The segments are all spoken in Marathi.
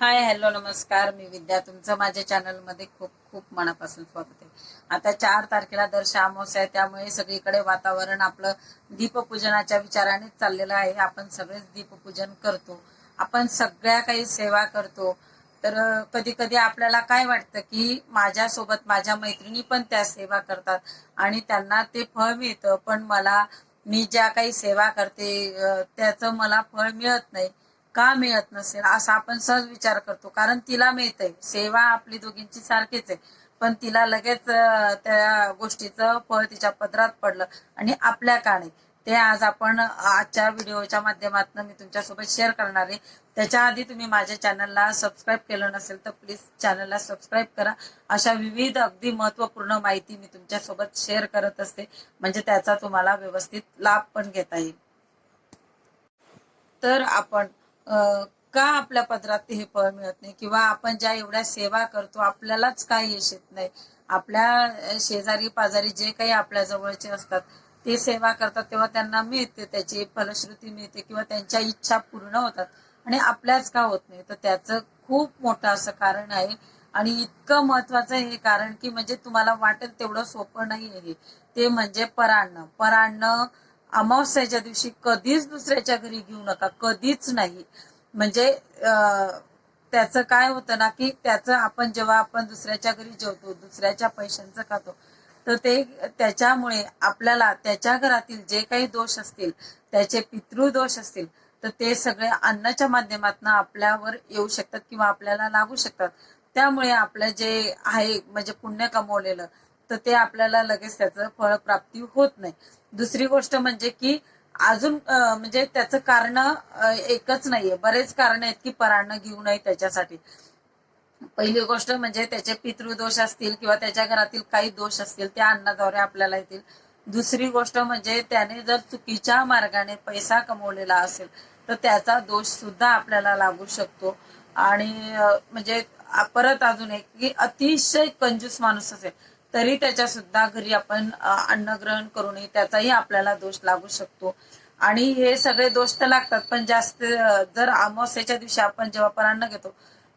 हाय हॅलो नमस्कार. मी विद्या. तुमचं माझ्या चॅनलमध्ये खूप खूप मनापासून स्वागत आहे. आता चार तारखेला दर अमावस्या आहे त्यामुळे सगळीकडे वातावरण आपलं दीपपूजनाच्या विचारानेच चाललेलं आहे. आपण सगळेच दीपपूजन करतो. आपण सगळ्या काही सेवा करतो. तर कधी कधी आपल्याला काय वाटतं की माझ्यासोबत माझ्या मैत्रिणी पण त्या सेवा करतात आणि त्यांना ते फळ मिळतं पण मला मी ज्या काही सेवा करते त्याचं मला फळ मिळत नाही. का मिळत नसेल असा आपण सहज विचार करतो. कारण तिला मिळतंय. सेवा आपली दोघींची सारखीच आहे. पण तिला लगेच त्या गोष्टीचं फळ तिच्या पदरात पडलं. आणि आपल्या का नाही ते आज आपण आजच्या व्हिडिओच्या माध्यमातून मी तुमच्यासोबत शेअर करणार आहे. त्याच्या आधी तुम्ही माझ्या चॅनलला सबस्क्राईब केलं नसेल तर प्लीज चॅनलला सबस्क्राईब करा. अशा विविध अगदी महत्त्वपूर्ण माहिती मी तुमच्यासोबत शेअर करत असते. म्हणजे त्याचा तुम्हाला व्यवस्थित लाभ पण घेता येईल. तर आपण का आपल्या पदरात हे फळ मिळत नाही? किंवा आपण ज्या एवढ्या सेवा करतो आपल्यालाच काय यश येत नाही? आपल्या शेजारी पाजारी जे काही आपल्या जवळचे असतात ते सेवा करतात तेव्हा त्यांना मिळते त्याची फलश्रुती मिळते किंवा त्यांच्या इच्छा पूर्ण होतात. आणि आपल्याच का होत नाही? तर त्याचं खूप मोठं असं कारण आहे. आणि इतकं महत्वाचं हे कारण की म्हणजे तुम्हाला वाटेल तेवढं सोपं नाही आहे ते म्हणजे परान्न. परान्न अमावस्याच्या दिवशी कधीच दुसऱ्याच्या घरी घेऊ नका कधीच नाही. म्हणजे त्याचं काय होतं ना की त्याचं आपण जेव्हा आपण दुसऱ्याच्या घरी जेवतो दुसऱ्याच्या पैशांचं खातो तर ते त्याच्यामुळे आपल्याला त्याच्या घरातील जे काही दोष असतील त्याचे पितृदोष असतील तर ते सगळे अन्नाच्या माध्यमातून आपल्यावर येऊ शकतात किंवा आपल्याला लागू शकतात. त्यामुळे आपलं जे आहे म्हणजे पुण्य कमवलेलं तर ते आपल्याला लगेच त्याचं फळ प्राप्ती होत नाही. दुसरी गोष्ट म्हणजे की अजून म्हणजे त्याचं कारण एकच नाहीये. बरेच कारण आहेत की परांना घेऊ नये त्याच्यासाठी. पहिली गोष्ट म्हणजे त्याचे पितृदोष असतील किंवा त्याच्या घरातील काही दोष असतील त्या अन्नाद्वारे आपल्याला येतील. दुसरी गोष्ट म्हणजे त्याने जर चुकीच्या मार्गाने पैसा कमवलेला असेल तर त्याचा दोष सुद्धा आपल्याला लागू शकतो. आणि म्हणजे परत अजून एक की अतिशय कंजूस माणूस असेल तरी त्याच्या सुद्धा घरी आपण अन्न ग्रहण करू नये त्याचाही आपल्याला दोष लागू शकतो. आणि हे सगळे दोष तर लागतात पण जास्त जर अमावस्याच्या दिवशी आपण जेव्हा अन्न घेतो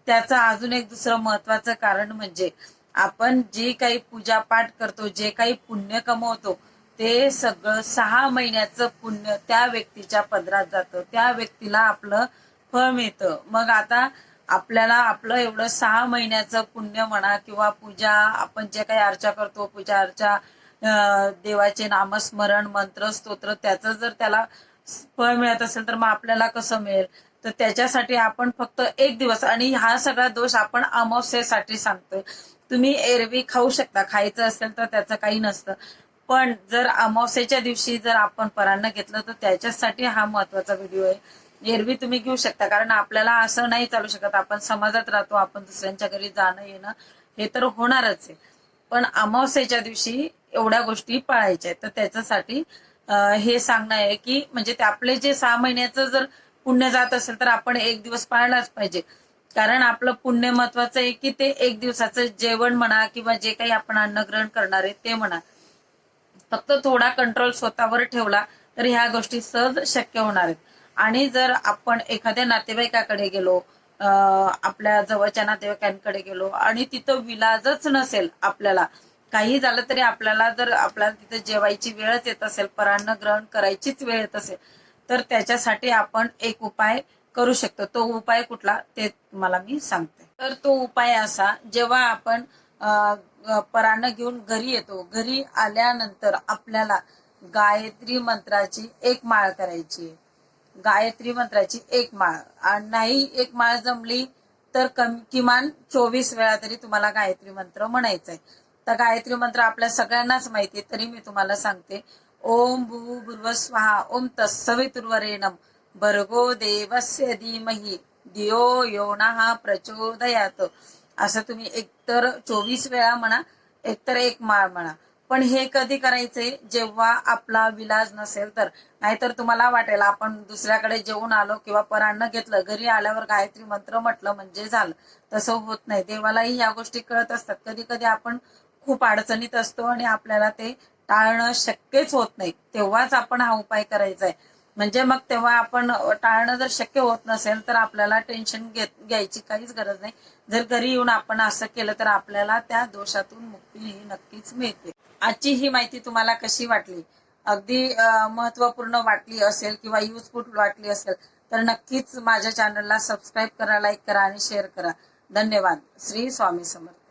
त्याचं अजून एक दुसरं महत्वाचं कारण म्हणजे आपण जे काही पूजा पाठ करतो जे काही पुण्य कमवतो ते सगळं सहा महिन्याचं पुण्य त्या व्यक्तीच्या पदरात जातं. त्या व्यक्तीला आपलं फळ मिळतं. मग आता आपल्याला आपलं एवढं सहा महिन्याचं पुण्य म्हणा किंवा पूजा आपण जे काही अर्चा करतो पूजा अर्चा देवाचे नामस्मरण मंत्र स्तोत्र त्याचं जर त्याला फळ मिळत असेल तर मग आपल्याला कसं मिळेल? तर त्याच्यासाठी आपण फक्त एक दिवस आणि हा सगळा दोष आपण अमावस्येसाठी सांगतोय. तुम्ही एरवी खाऊ शकता. खायचं असेल तर त्याचं काही नसतं. पण जर अमावस्येच्या दिवशी जर आपण परान्न घेतलं तर त्याच्यासाठी हा महत्त्वाचा व्हिडिओ आहे. एरवी तुम्ही घेऊ शकता. कारण आपल्याला असं नाही चालू शकत. आपण समाजात राहतो आपण दुसऱ्यांच्या घरी जाणं येणं हे तर होणारच आहे. पण अमावस्येच्या दिवशी एवढ्या गोष्टी पाळायच्या आहेत. तर त्याच्यासाठी हे सांगणं आहे की म्हणजे ते आपले जे सहा महिन्याचं जर पुण्य जात असेल तर आपण एक दिवस पाळलाच पाहिजे. कारण आपलं पुण्य महत्वाचं आहे की ते एक दिवसाचं जेवण म्हणा किंवा जे काही आपण अन्नग्रहण करणार आहे ते म्हणा. फक्त थोडा कंट्रोल स्वतःवर ठेवला तर ह्या गोष्टी सहज शक्य होणार आहेत. आणि जर आपण एखाद्या नातेवाईकाकडे गेलो आपल्या जवळच्या नातेवाईकांकडे गेलो आणि तिथं विलाजच नसेल आपल्याला काही झालं तरी आपल्याला जर आपल्याला तिथे जेवायची वेळच येत असेल परान्न ग्रहण करायचीच वेळ येत असेल तर त्याच्यासाठी आपण एक उपाय करू शकतो. तो उपाय कुठला ते मला मी सांगते. तर तो उपाय असा जेव्हा आपण अं, परान्न घेऊन घरी येतो घरी आल्यानंतर आपल्याला गायत्री मंत्राची एक माळ करायची आहे. गायत्री मंत्राची एक माळ. आणि नाही एक माळ जमली तर कम किमान चोवीस वेळा तरी तुम्हाला गायत्री मंत्र म्हणायचा आहे तर गायत्री मंत्र आपल्या सगळ्यांनाच माहिती आहे तरी मी तुम्हाला सांगते. ओम भू भुर्व स्वाहा ओम तत्सवितुर्वरेणम भर्गो देवस्य धीमही धियो योना प्रचोदयात. असं तुम्ही एकतर चोवीस वेळा म्हणा एकतर एक माळ म्हणा. पण हे कधी करायचे? जेव्हा आपला विलाज नसेल तर. नाहीतर तुम्हाला वाटेल आपण दुसऱ्याकडे जेवून आलो किंवा परान्न घेतलं घरी आल्यावर गायत्री मंत्र म्हटलं म्हणजे झालं. तसं होत नाही. देवालाही या गोष्टी कळत असतात. कधी कधी आपण खूप अडचणीत असतो आणि आपल्याला ते टाळणं शक्यच होत नाही. तेव्हाच आपण हा उपाय करायचा आहे म्हणजे मग तेव्हा आपण टाळणं जर शक्य होत नसेल तर आपल्याला टेन्शन घेत घ्यायची काहीच गरज नाही. जर घरी येऊन आपण असं केलं तर आपल्याला त्या दोषातून मुक्ती ही नक्कीच मिळते. आजची ही माहिती तुम्हाला कशी वाटली? अगदी महत्त्वपूर्ण वाटली असेल किंवा युजफुल वाटली असेल तर नक्कीच माझ्या चॅनलला सबस्क्राईब करा लाईक करा आणि शेअर करा. धन्यवाद. श्री स्वामी समर्थ.